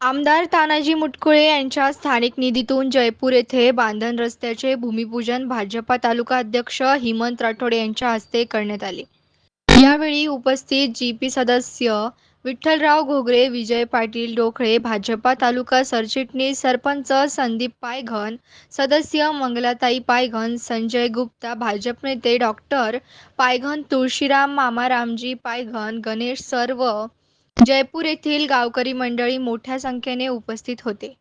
आमदार तानाजी मुटकुळे यांच्या स्थानिक निधीतून जयपूर येथे बांधण रस्त्याचे भूमिपूजन भाजपा तालुका अध्यक्ष हिमंत राठोड यांच्या हस्ते करण्यात आले. यावेळी उपस्थित जी पी सदस्य विठ्ठलराव घोगरे विजय पाटील डोकळे भाजपा तालुका सरचिटणीस सरपंच संदीप पायघन सदस्य मंगलाताई पायघन संजय गुप्ता भाजप नेते डॉक्टर पायघन तुळशीराम मामारामजी पायघन गणेश सर्व जयपूर येथील गावकरी मंडळी मोठ्या संख्येने उपस्थित होते.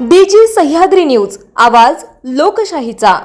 डीजी सह्याद्री न्यूज आवाज लोकशाहीचा.